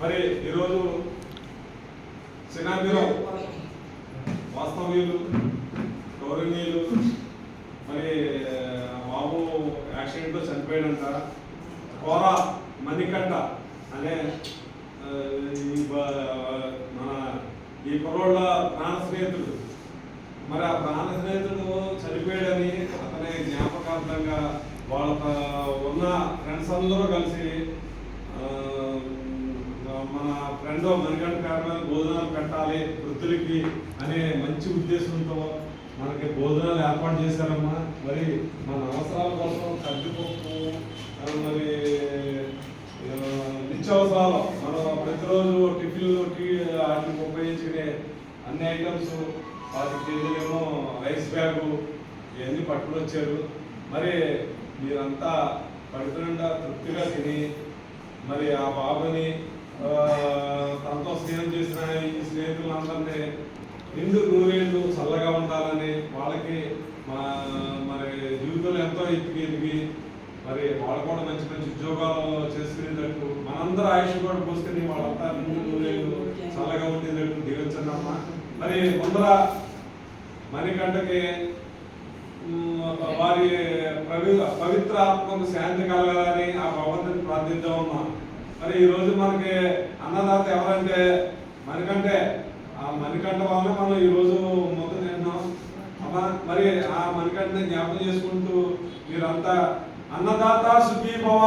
మరి ఈరోజు సినాబిలో వాస్తవ్యులు గౌరవనీయులు మరి బాబు యాక్సిడెంట్లో చనిపోయాడంట. కోర మణికంట అనే ఈ మన ఈ కుర్రోళ్ళ ప్రాణ స్నేహితుడు. మరి ఆ ప్రాణ స్నేహితుడు చనిపోయాడని అతని జ్ఞాపకార్థంగా వాళ్ళ ఉన్న ఫ్రెండ్స్ అందరూ కలిసి మన ఫ్రెండ్ మణికంఠ గారి భోజనాలు పెట్టాలి వృద్ధులకి అనే మంచి ఉద్దేశంతో మనకి భోజనాలు ఏర్పాటు చేశారమ్మా. మరి మన అవసరాల కోసం కందిపప్పు మరి నిత్యావసరాలు మనం ప్రతిరోజు టిఫిన్లు టీ వాటికి ఉపయోగించుకునే అన్ని ఐటమ్స్ పాతి కేజీలేమో రైస్ బ్యాగు ఇవన్నీ పట్టుకుని వచ్చారు. మరి మీరంతా పడుతుండ తృప్తిగా తిని మరి ఆ బాబుని తనతో స్నేహం చేసిన ఈ స్నేహితులందరినీ నిండు నూరేళ్ళు చల్లగా ఉండాలని వాళ్ళకి మా మరి జీవితంలో ఎంతో ఎత్తుకి ఎదిగి మరి వాళ్ళు కూడా మంచి మంచి ఉద్యోగాలు చేసుకునేటట్టు మనందరూ ఆయుష్ కూడా పోసుకుని వాళ్ళంతా నిండు నూరేళ్ళు చల్లగా ఉండేటట్టు దీవించండి మరి ముందర మణికంటకి వారి పవి పవిత్ర ఆత్మకు శాంతి కలగాలని ఆ భగవంతుని ప్రార్థిద్దామమ్మా మరి ఈ రోజు మనకి అన్నదాత ఎవరంటే మణికంటే ఆ మణికంఠ వల్ల మనం ఈ రోజు మొత్తం తింటున్నాం అమ్మా మరి ఆ మణికంఠని జ్ఞాపకం చేసుకుంటూ మీరంతా అన్నదాత సుఖీభవ.